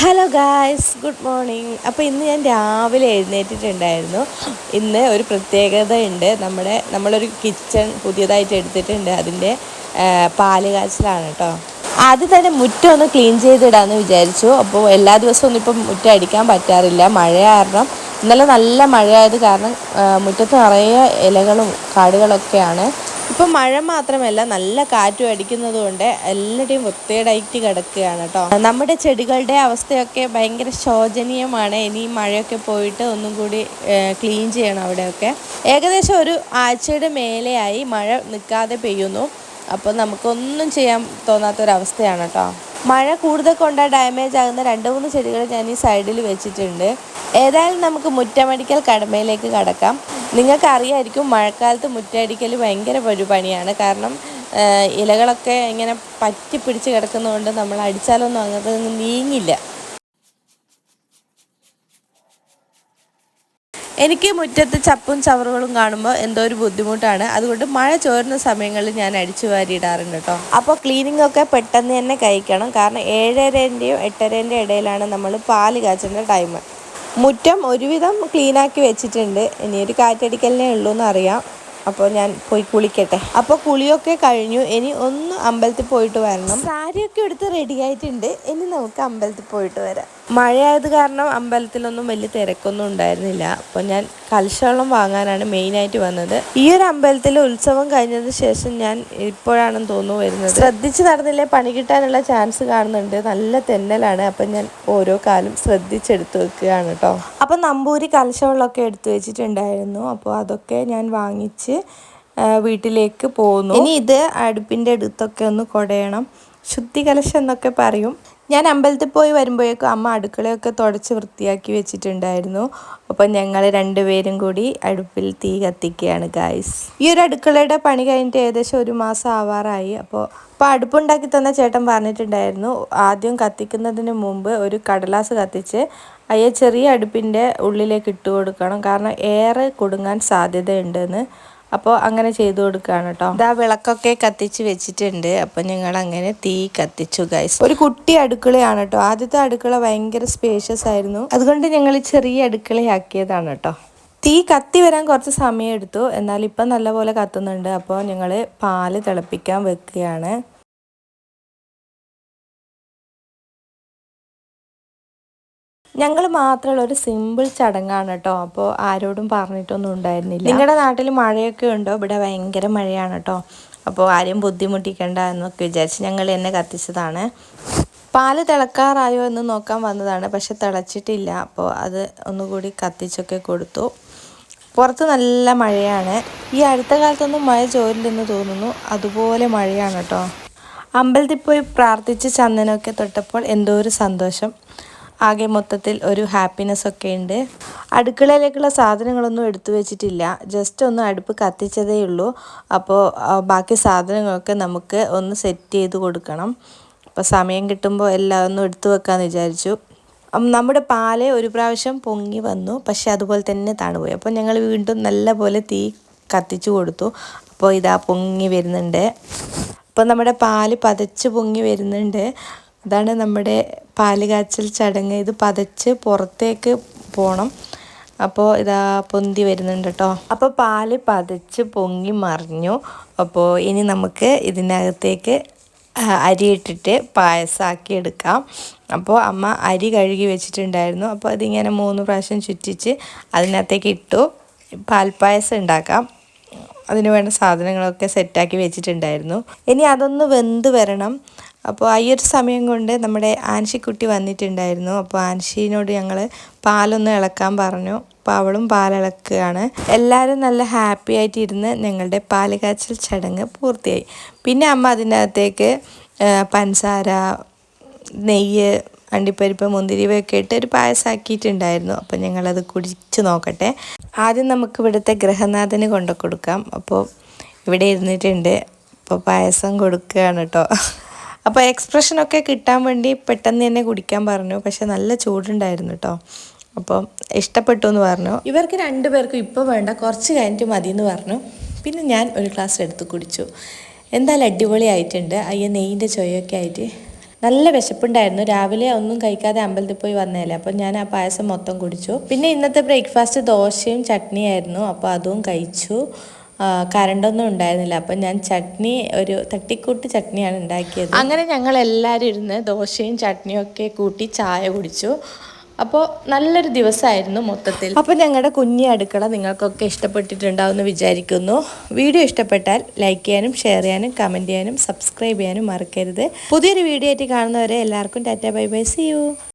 Hello guys good morning അപ്പോൾ ഇന്ന് ഞാൻ രാവിലെ എഴുന്നേറ്റിട്ടുണ്ടായിരുന്നു. ഇന്ന് ഒരു പ്രത്യേകത ഉണ്ട് നമ്മുടെ നമ്മളൊരു കിച്ചൺ പുതിയതായിട്ട് എടുത്തിട്ടുണ്ട്. അതിന്റെ പാൽ കാച്ചിലാണ് കേട്ടോ ആദ്യം തന്നെ മുറ്റം ഒന്ന് ക്ലീൻ ചെയ്തിടാമെന്ന് വിചാരിച്ചു. അപ്പോൾ എല്ലാ ദിവസവും ഒന്നും ഇപ്പം മുറ്റം അടിക്കാൻ പറ്റാറില്ല. മഴ കാരണം ഇന്നലെ നല്ല മഴയായത് കാരണം മുറ്റത്ത് നിറയെ ഇലകളും കാടുകളൊക്കെയാണ്. ഇപ്പം മഴ മാത്രമല്ല നല്ല കാറ്റും അടിക്കുന്നത് കൊണ്ട് എല്ലാവരുടെയും വൃത്തികേടായിട്ട് കിടക്കുകയാണ് കേട്ടോ നമ്മുടെ ചെടികളുടെ അവസ്ഥയൊക്കെ ഭയങ്കര ശോചനീയമാണ്. ഇനി മഴയൊക്കെ പോയിട്ട് ഒന്നും കൂടി ക്ലീൻ ചെയ്യണം അവിടെയൊക്കെ. ഏകദേശം ഒരു ആഴ്ചയുടെ മേലെയായി മഴ നിൽക്കാതെ പെയ്യുന്നു. അപ്പോൾ നമുക്കൊന്നും ചെയ്യാൻ തോന്നാത്തൊരവസ്ഥയാണ് കേട്ടോ മഴ കൂടുതൽ കൊണ്ട് ഡാമേജ് ആകുന്ന രണ്ട് മൂന്ന് ചെടികൾ ഞാൻ ഈ സൈഡിൽ വെച്ചിട്ടുണ്ട്. ഏതായാലും നമുക്ക് മുറ്റമടിക്കൽ കടമയിലേക്ക് കടക്കാം. നിങ്ങൾക്ക് അറിയായിരിക്കും മഴക്കാലത്ത് മുറ്റടിക്കൽ ഭയങ്കര ഒരു പണിയാണ്. കാരണം ഇലകളൊക്കെ ഇങ്ങനെ പറ്റി പിടിച്ച് കിടക്കുന്നതുകൊണ്ട് നമ്മൾ അടിച്ചാലൊന്നും അങ്ങനത്തെ നീങ്ങില്ല. എനിക്ക് മുറ്റത്ത് ചപ്പും ചവറുകളും കാണുമ്പോൾ എന്തോ ഒരു ബുദ്ധിമുട്ടാണ്. അതുകൊണ്ട് മഴ ചോരുന്ന സമയങ്ങളിൽ ഞാൻ അടിച്ചു വാരിയിടാറുണ്ട് കേട്ടോ. അപ്പോൾ ക്ലീനിങ് ഒക്കെ പെട്ടെന്ന് തന്നെ കഴിക്കണം. കാരണം ഏഴരേന്റെയും എട്ടരേന്റെയും ഇടയിലാണ് നമ്മൾ പാൽ കാച്ചേണ്ട ടൈം മുറ്റം ഒരുവിധം ക്ലീനാക്കി വെച്ചിട്ടുണ്ട്. ഇനി ഒരു കാറ്റടിക്കലിനേ ഉള്ളൂ എന്നറിയാം അപ്പോൾ ഞാൻ പോയി കുളിക്കട്ടെ. അപ്പോൾ കുളിയൊക്കെ കഴിഞ്ഞു. ഇനി ഒന്ന് അമ്പലത്തിൽ പോയിട്ട് വരണം. സാരിയൊക്കെ എടുത്ത് റെഡി ആയിട്ടുണ്ട്. ഇനി നമുക്ക് അമ്പലത്തിൽ പോയിട്ട് വരാം. മഴയായത് കാരണം അമ്പലത്തിലൊന്നും വലിയ തിരക്കൊന്നും ഉണ്ടായിരുന്നില്ല. അപ്പോൾ ഞാൻ കൽശവെള്ളം വാങ്ങാനാണ് മെയിനായിട്ട് വന്നത്. ഈ ഒരു അമ്പലത്തിൽ ഉത്സവം കഴിഞ്ഞതിന് ശേഷം ഞാൻ ഇപ്പോഴാണെന്ന് തോന്നുന്നു വരുന്നത്. ശ്രദ്ധിച്ച് നടന്നില്ലേ? പണി കിട്ടാനുള്ള ചാൻസ് കാണുന്നുണ്ട്. നല്ല തെന്നലാണ്. അപ്പം ഞാൻ ഓരോ കാലം ശ്രദ്ധിച്ചെടുത്ത് വെക്കുകയാണ് കേട്ടോ അപ്പം നമ്പൂരി ഒക്കെ എടുത്തു വെച്ചിട്ടുണ്ടായിരുന്നു. അപ്പോൾ അതൊക്കെ ഞാൻ വാങ്ങിച്ച് വീട്ടിലേക്ക് പോകുന്നു ഇനി ഇത് അടുപ്പിന്റെ അടുത്തൊക്കെ ഒന്ന് കൊടയണം. ശുദ്ധി കലശം എന്നൊക്കെ പറയും. ഞാൻ അമ്പലത്തിൽ പോയി വരുമ്പോഴേക്കും അമ്മ അടുക്കളയൊക്കെ തുടച്ച് വൃത്തിയാക്കി വെച്ചിട്ടുണ്ടായിരുന്നു. അപ്പം ഞങ്ങൾ രണ്ടുപേരും കൂടി അടുപ്പിൽ തീ കത്തിക്കുകയാണ് ഗായ്സ് ഈ ഒരു അടുക്കളയുടെ പണി കഴിഞ്ഞിട്ട് ഏകദേശം ഒരു മാസം ആവാറായി. അപ്പോൾ അപ്പോൾ അടുപ്പുണ്ടാക്കി തന്ന ചേട്ടൻ പറഞ്ഞിട്ടുണ്ടായിരുന്നു ആദ്യം കത്തിക്കുന്നതിന് മുമ്പ് ഒരു കടലാസ് കത്തിച്ച് അയ്യ ചെറിയ അടുപ്പിന്റെ ഉള്ളിലേക്ക് ഇട്ട് കൊടുക്കണം. കാരണം ഏറെ കുടുങ്ങാൻ സാധ്യതയുണ്ടെന്ന്. അപ്പോൾ അങ്ങനെ ചെയ്തു കൊടുക്കുകയാണ് കേട്ടോ ഇതാ വിളക്കൊക്കെ കത്തിച്ച് വെച്ചിട്ടുണ്ട്. അപ്പോൾ ഞങ്ങൾ അങ്ങനെ തീ കത്തിച്ചു ഗൈസ് ഒരു കുട്ടി അടുക്കളയാണ് കേട്ടോ ആദ്യത്തെ അടുക്കള ഭയങ്കര സ്പേഷ്യസ് ആയിരുന്നു. അതുകൊണ്ട് ഞങ്ങൾ ചെറിയ അടുക്കളയാക്കിയതാണ് കേട്ടോ തീ കത്തി വരാൻ കുറച്ച് സമയം എടുത്തു എന്നാൽ ഇപ്പം നല്ലപോലെ കത്തുന്നുണ്ട്. അപ്പോൾ ഞങ്ങൾ പാൽ തിളപ്പിക്കാൻ വെക്കുകയാണ്. ഞങ്ങൾ മാത്രമുള്ള ഒരു സിമ്പിൾ ചടങ്ങാണ് കേട്ടോ. അപ്പോൾ ആരോടും പറഞ്ഞിട്ടൊന്നും ഉണ്ടായിരുന്നില്ല. നിങ്ങളുടെ നാട്ടിൽ മഴയൊക്കെ ഉണ്ടോ? ഇവിടെ ഭയങ്കര മഴയാണ് കേട്ടോ. അപ്പോൾ ആരെയും ബുദ്ധിമുട്ടിക്കണ്ട എന്നൊക്കെ വിചാരിച്ച് ഞങ്ങൾ എന്നെ കത്തിച്ചതാണ്. പാൽ തിളക്കാറായോ എന്ന് നോക്കാൻ വന്നതാണ് പക്ഷെ തിളച്ചിട്ടില്ല. അപ്പോൾ അത് ഒന്നുകൂടി കത്തിച്ചൊക്കെ കൊടുത്തു. പുറത്ത് നല്ല മഴയാണ്. ഈ അടുത്ത കാലത്തൊന്നും മഴ ചോരില്ലെന്ന് തോന്നുന്നു. അതുപോലെ മഴയാണ് കേട്ടോ. അമ്പലത്തിൽ പോയി പ്രാർത്ഥിച്ച് ചന്ദനമൊക്കെ തൊട്ടപ്പോൾ എന്തോ ഒരു സന്തോഷം. ആകെ മൊത്തത്തിൽ ഒരു ഹാപ്പിനെസ് ഒക്കെ ഉണ്ട്. അടുക്കളയിലേക്കുള്ള സാധനങ്ങളൊന്നും എടുത്തു വെച്ചിട്ടില്ല. ജസ്റ്റ് ഒന്ന് അടുപ്പ് കത്തിച്ചതേ ഉള്ളൂ. അപ്പോൾ ബാക്കി സാധനങ്ങളൊക്കെ നമുക്ക് ഒന്ന് സെറ്റ് ചെയ്ത് കൊടുക്കണം. അപ്പോൾ സമയം കിട്ടുമ്പോൾ എല്ലാം ഒന്നും എടുത്തു വെക്കാമെന്ന് വിചാരിച്ചു. നമ്മുടെ പാൽ ഒരു പ്രാവശ്യം പൊങ്ങി വന്നു. പക്ഷെ അതുപോലെ തന്നെ താണുപോയി. അപ്പോൾ ഞങ്ങൾ വീണ്ടും നല്ല പോലെ തീ കത്തിച്ചു കൊടുത്തു. അപ്പോൾ ഇതാ പൊങ്ങി വരുന്നുണ്ട്. അപ്പോൾ നമ്മുടെ പാൽ പതച്ച് പൊങ്ങി വരുന്നുണ്ട്. അതാണ് നമ്മുടെ പാൽ കാച്ചൽ ചടങ്ങ്. ഇത് പതച്ച് പുറത്തേക്ക് പോകണം അപ്പോൾ ഇതാ പൊന്തി വരുന്നുണ്ട് കേട്ടോ അപ്പോൾ പാൽ പതച്ച് പൊങ്ങി മറിഞ്ഞു. അപ്പോൾ ഇനി നമുക്ക് ഇതിനകത്തേക്ക് അരി അരിയിട്ടിട്ട് പായസമാക്കി എടുക്കാം. അപ്പോൾ അമ്മ അരി കഴുകി വെച്ചിട്ടുണ്ടായിരുന്നു. അപ്പോൾ അതിങ്ങനെ മൂന്ന് പ്രാവശ്യം ചുറ്റിച്ച് അതിനകത്തേക്ക് ഇട്ടു. പാൽപ്പായസം ഉണ്ടാക്കാം. അതിന് വേണ്ട സാധനങ്ങളൊക്കെ സെറ്റാക്കി വെച്ചിട്ടുണ്ടായിരുന്നു. ഇനി അതൊന്ന് വെന്ത് വരണം. അപ്പോൾ ഈ ഒരു സമയം കൊണ്ട് നമ്മുടെ ആൻഷിക്കുട്ടി വന്നിട്ടുണ്ടായിരുന്നു. അപ്പോൾ ആൻഷിനോട് ഞങ്ങൾ പാലൊന്ന് ഇളക്കാൻ പറഞ്ഞു. അപ്പോൾ അവളും പാലിളക്കുകയാണ് എല്ലാവരും നല്ല ഹാപ്പി ആയിട്ടിരുന്ന് ഞങ്ങളുടെ പാൽ കാച്ചൽ ചടങ്ങ് പൂർത്തിയായി. പിന്നെ അമ്മ അതിനകത്തേക്ക് അകത്തേക്ക് പഞ്ചസാര നെയ്യ് അണ്ടിപ്പരിപ്പ് മുന്തിരി ഇവയൊക്കെ ഇട്ട് ഒരു പായസമാക്കിയിട്ടുണ്ടായിരുന്നു അപ്പോൾ ഞങ്ങളത് കുടിച്ച് നോക്കട്ടെ. ആദ്യം നമുക്ക് ഇവിടുത്തെ ഗ്രഹനാഥന് കൊണ്ടു കൊടുക്കാം. അപ്പോൾ ഇവിടെ ഇരുന്നിട്ടുണ്ട്. അപ്പോൾ പായസം കൊടുക്കുകയാണ് കേട്ടോ. അപ്പോൾ എക്സ്പ്രഷനൊക്കെ കിട്ടാൻ വേണ്ടി പെട്ടെന്ന് തന്നെ കുടിക്കാൻ പറഞ്ഞു. പക്ഷെ നല്ല ചൂടുണ്ടായിരുന്നു കേട്ടോ അപ്പോൾ ഇഷ്ടപ്പെട്ടു എന്ന് പറഞ്ഞു. ഇവർക്ക് രണ്ടുപേർക്കും ഇപ്പോൾ വേണ്ട കുറച്ച് കഴിഞ്ഞിട്ട് മതി എന്ന് പറഞ്ഞു. പിന്നെ ഞാൻ ഒരു ഗ്ലാസ് എടുത്ത് കുടിച്ചു. എന്തായാലും അടിപൊളിയായിട്ടുണ്ട് അയ്യ നെയ്യിന്റെ ചൊയ്യൊക്കെ ആയിട്ട്. നല്ല വിശപ്പുണ്ടായിരുന്നു. രാവിലെ ഒന്നും കഴിക്കാതെ അമ്പലത്തിൽ പോയി വന്നതല്ലേ. അപ്പോൾ ഞാൻ ആ പായസം മൊത്തം കുടിച്ചു. പിന്നെ ഇന്നത്തെ ബ്രേക്ക്ഫാസ്റ്റ് ദോശയും ചട്നിയായിരുന്നു. അപ്പോൾ അതും കഴിച്ചു. കറണ്ടൊന്നും ഉണ്ടായിരുന്നില്ല. അപ്പം ഞാൻ ചട്നി ഒരു തട്ടിക്കൂട്ട് ചട്നിയാണ് ഉണ്ടാക്കിയത്. അങ്ങനെ ഞങ്ങൾ എല്ലാവരും ഇരുന്ന് ദോശയും ചട്നിയും ഒക്കെ കൂട്ടി ചായ കുടിച്ചു. അപ്പോൾ നല്ലൊരു ദിവസമായിരുന്നു മൊത്തത്തിൽ. അപ്പോൾ ഞങ്ങളുടെ കുഞ്ഞി അടുക്കള നിങ്ങൾക്കൊക്കെ ഇഷ്ടപ്പെട്ടിട്ടുണ്ടാവുമെന്ന് വിചാരിക്കുന്നു. വീഡിയോ ഇഷ്ടപ്പെട്ടാൽ ലൈക്ക് ചെയ്യാനും ഷെയർ ചെയ്യാനും കമന്റ് ചെയ്യാനും സബ്സ്ക്രൈബ് ചെയ്യാനും മറക്കരുത്. പുതിയൊരു വീഡിയോ ആയിട്ട് കാണുന്നവരെ എല്ലാവർക്കും tata bye bye see you